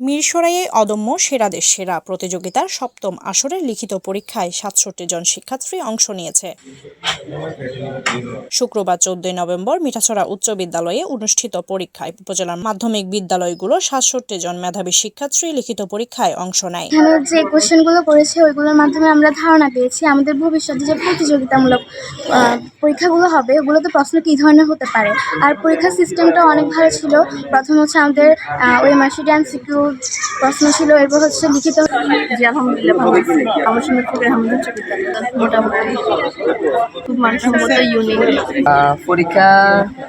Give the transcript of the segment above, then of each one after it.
মিরসরাইয়ে অদম্য সেরাদের সেরা প্রতিযোগিতার সপ্তম আসরের লিখিত পরীক্ষায় সাতষট্টি জন শিক্ষার্থী অংশ নিয়েছে। শুক্রবার চোদ্দই নভেম্বর মিঠাছড়া উচ্চ বিদ্যালয়ে অনুষ্ঠিত পরীক্ষায় উপজেলার মাধ্যমিক বিদ্যালয়গুলো সাতষট্টি জন মেধাবী শিক্ষার্থী লিখিত পরীক্ষায় অংশ নেয়। যে কোশ্চেনগুলো করেছে ওইগুলোর মাধ্যমে আমরা ধারণা পেয়েছি আমাদের ভবিষ্যতে যে প্রতিযোগিতামূলক পরীক্ষাগুলো হবে ওগুলোতে প্রশ্ন কী ধরনের হতে পারে? আর পরীক্ষার সিস্টেমটা অনেক ভালো ছিল। প্রথম হচ্ছে আমাদের ওই অ্যান্ড সিকিউ প্রশ্ন ছিল এরপর হচ্ছে লিখিত। জি আলহামদুলিল্লাহ ভালো হয়েছে আমার সঙ্গে খুবই আহমেদ মোটামুটি। খুব মানসম্মত ইউনিক পরীক্ষা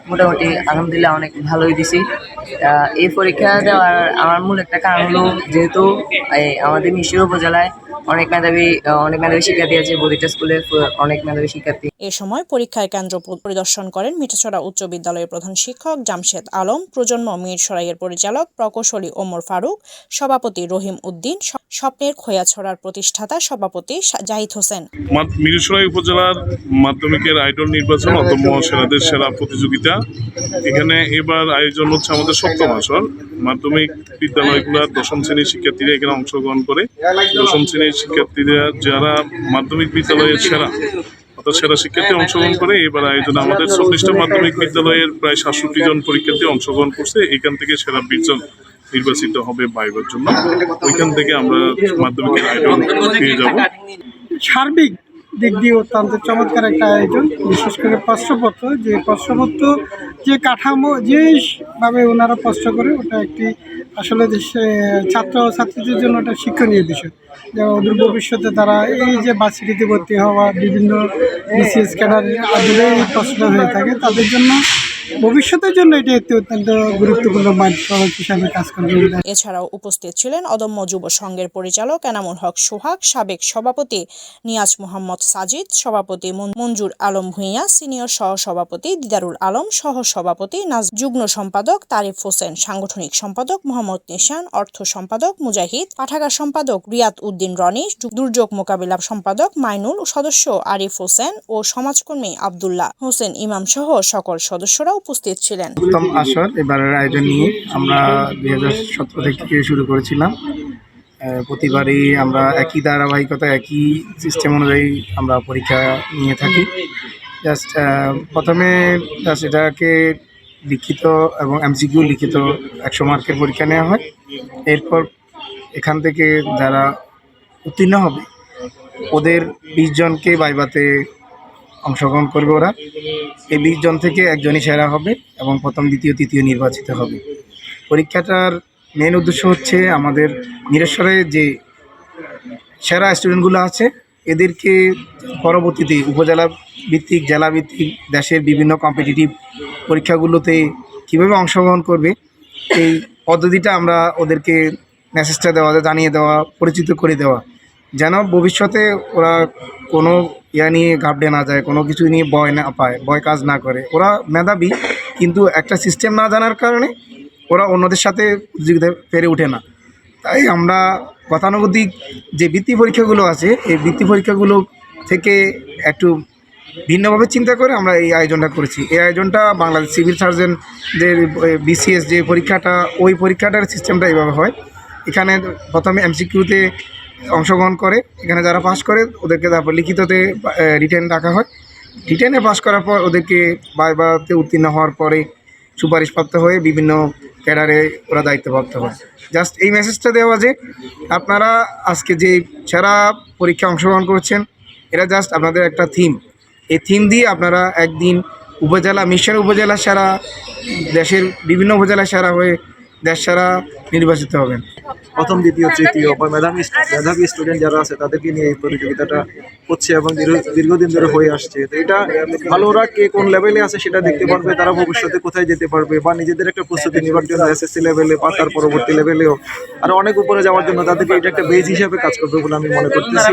মোটামুটি আলহামদুলিল্লাহ অনেক ভালোই দিছি। এই পরীক্ষা দেওয়ার আমার মূল একটা কারণ হলো যেহেতু এই আমাদের মিশর উপজেলায় অনেক মেধাবী অনেক মেধাবী শিক্ষার্থী আছে প্রতিটা স্কুলে অনেক মেধাবী শিক্ষার্থী। এ সময় পরীক্ষায় কেন্দ্র পরিদর্শন করেন মিঠাছড়া উচ্চ বিদ্যালয়ের প্রধান শিক্ষক জামশেদ আলম প্রজন্ম মিরসরাইয়ের পরিচালক প্রকৌশলী ওমর ফারুক সভাপতি রহিম উদ্দিন স্বপ্নের খোয়াছড়ার প্রতিষ্ঠাতা সভাপতি জাহিদ হোসেন। মা- মিরসরাই উপজেলার মাধ্যমিকের আইডল নির্বাচন অদম্য সেরাদের সেরা প্রতিযোগিতা। এখানে এবার আয়োজন হচ্ছে আমাদের সপ্তম আসর। মাধ্যমিক বিদ্যালয়গুলোর দশম শ্রেণির শিক্ষার্থীরা এখানে অংশগ্রহণ করে। দশম শ্রেণির শিক্ষার্থীরা যারা মাধ্যমিক বিদ্যালয়ের সেরা, অর্থাৎ সেরা শিক্ষার্থী অংশগ্রহণ করে, এবার আয়োজনে আমাদের চল্লিশটা মাধ্যমিক বিদ্যালয়ের প্রায় সাতষট্টি জন পরীক্ষার্থী অংশগ্রহণ করছে। এখান থেকে সেরা বিশ জন নির্বাচিত হবে বাইবার জন্য। ওইখান থেকে আমরা মাধ্যমিকের আয়োজন পেয়ে যাব। সার্বিক দিক দিয়ে অত্যন্ত চমৎকার একটা আয়োজন। বিশেষ করে প্রশ্নপত্র যে প্রশ্নপত্র যে কাঠামো যেভাবে ওনারা প্রশ্ন করে ওটা একটি আসলে দেশে ছাত্র ছাত্রীদের জন্য ওটা শিক্ষণীয় বিষয়। যে ওদের ভবিষ্যতে তারা এই যে বাসিকিতে ভর্তি হওয়া বিভিন্ন বিসিএস ক্যাডারের আদলে এই প্রশ্ন হয়ে থাকে, তাদের জন্য ভবিষ্যতের জন্য এটি একটি অত্যন্ত গুরুত্বপূর্ণ মাধ্যম হিসাবে কাজ করবে এছাড়াও উপস্থিত ছিলেন অদম্য যুব সংঘের পরিচালক এনামুল হক সোহাগ, সাবেক সভাপতি নিয়াজ মোহাম্মদ সাজিদ, সভাপতি মঞ্জুর আলম ভূঁইয়া, সিনিয়র সহ সভাপতি দিদারুল আলম সহ সভাপতি নাজ, যুগ্ম সম্পাদক তারিফ হোসেন, সাংগঠনিক সম্পাদক মোহাম্মদ নিশান, অর্থ সম্পাদক মুজাহিদ, পাঠাগার সম্পাদক রিয়াদ উদ্দিন রনি, দুর্যোগ মোকাবিলা সম্পাদক মাইনুল, সদস্য আরিফ হোসেন ও সমাজকর্মী আবদুল্লাহ হোসেন ইমাম সহ সকল সদস্যরা উপস্থিত ছিলেন। উত্তম আসর, এবারের আয়োজন নিয়ে আমরা দুই হাজার সতেরো থেকে শুরু করেছিলাম। প্রতিবারই আমরা একই ধারাবাহিকতা, একই সিস্টেম অনুযায়ী আমরা পরীক্ষা নিয়ে থাকি। জাস্ট প্রথমে জাস্ট এটাকে লিখিত এবং এমসিকিউ লিখিত একশো মার্কের পরীক্ষা নেওয়া হয়। এরপর এখান থেকে যারা উত্তীর্ণ হবে, ওদের বিশ জনকে বাইবাতে অংশগ্রহণ করবে ওরা। এই বিশ জন থেকে একজনই সেরা হবে এবং প্রথম, দ্বিতীয়, তৃতীয় নির্বাচিত হবে। পরীক্ষাটার মেন উদ্দেশ্য হচ্ছে আমাদের নিরেশ্বরে যে সেরা স্টুডেন্টগুলো আছে, এদেরকে পরবর্তীতে উপজেলা ভিত্তিক, জেলা ভিত্তিক, দেশের বিভিন্ন কম্পিটিটিভ পরীক্ষাগুলোতে কীভাবে অংশগ্রহণ করবে, এই পদ্ধতিটা আমরা ওদেরকে মেসেজটা দেওয়া, জানিয়ে দেওয়া, পরিচিত করে দেওয়া। যেন ভবিষ্যতে ওরা কোনো ইয়া নিয়ে ঘাবড়ে না যায়, কোনো কিছু নিয়ে ভয় না পায়, ভয় কাজ না করে। ওরা মেধাবী, কিন্তু একটা সিস্টেম না জানার কারণে ওরা অন্যদের সাথে প্রতিযোগিতায় পেরে ওঠে না। তাই আমরা গতানুগতিক যে বৃত্তি পরীক্ষাগুলো আছে, এই বৃত্তি পরীক্ষাগুলো থেকে একটু ভিন্নভাবে চিন্তা করে আমরা এই আয়োজনটা করেছি। এই আয়োজনটা বাংলাদেশ সিভিল সার্জনদের বিসিএস যে পরীক্ষাটা, ওই পরীক্ষাটার সিস্টেমটা এইভাবে হয়। এখানে প্রথমে এমসিকিউতে অংশগ্রহণ করে। এখানে যারা পাস করে, ওদেরকে তারপর লিখিততে রিটেন রাখা হয়। রিটেনে পাস করার পর ওদেরকে বাইবাতে উত্তীর্ণ হওয়ার পরে সুপারিশপ্রাপ্ত হয়ে বিভিন্ন ক্যাডারে ওরা দায়িত্বপ্রাপ্ত হয়। জাস্ট এই মেসেজটা দেওয়া যে, আপনারা আজকে যে সেরা পরীক্ষা অংশগ্রহণ করছেন, এটা জাস্ট আপনাদের একটা থিম এই থিম দিয়ে আপনারা একদিন উপজেলা, মিশন উপজেলা সেরা, দেশের বিভিন্ন উপজেলা সেরা হয়ে দেশ সেরা নির্বাচিত হবেন। প্রথম, দ্বিতীয়, তৃতীয় বা মেধাবী মেধাবী স্টুডেন্ট যারা আছে, তাদেরকে নিয়ে এই প্রতিযোগিতাটা হচ্ছে এবং দীর্ঘ- দীর্ঘদিন ধরে হয়ে আসছে। তো এটা ভালোরা কে কোন লেভেলে আছে সেটা দেখতে পারবে, তারা ভবিষ্যতে কোথায় যেতে পারবে বা নিজেদের একটা প্রস্তুতি নেবার জন্য এসএসসি লেভেলে বা তার পরবর্তী লেভেলেও আর অনেক উপরে যাওয়ার জন্য তাদেরকে এটা একটা বেজ হিসাবে কাজ করবে বলে আমি মনে করতেছি।